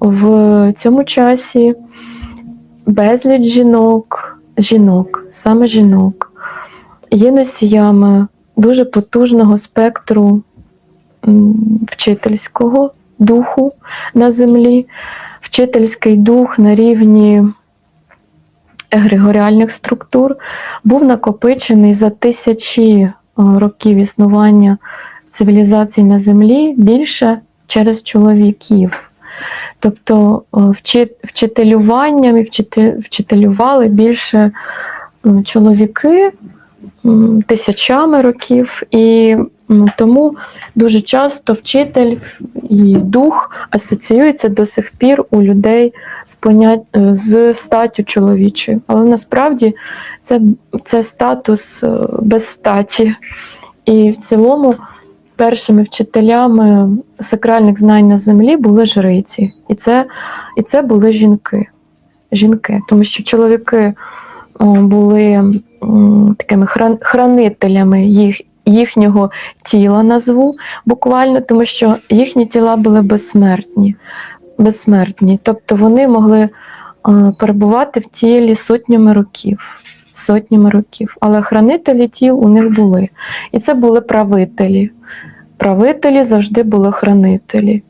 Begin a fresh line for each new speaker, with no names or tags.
в цьому часі безліч жінок, жінок, саме жінок, є носіями дуже потужного спектру вчительського духу на землі, вчительський дух на рівні егрегоріальних структур був накопичений за тисячі е, років існування цивілізацій на землі більше через чоловіків. Тобто е, вчителюванням і вчителювали більше чоловіки тисячами років, і тому дуже часто вчитель і дух асоціюється до сих пір у людей з понять е, з статтю чоловічою. Але насправді це, це статус е, без статі. І в цілому першими вчителями сакральних знань на землі були жриці. І це, і це були жінки. жінки. Тому що чоловіки були такими хранителями їх, їхнього тіла, назву буквально, тому що їхні тіла були безсмертні. безсмертні. Тобто вони могли е, перебувати в тілі сотнями років. Сотнями років. Але хранителі тіл у них були. І це були правителі. Правителі завжди були хранителі.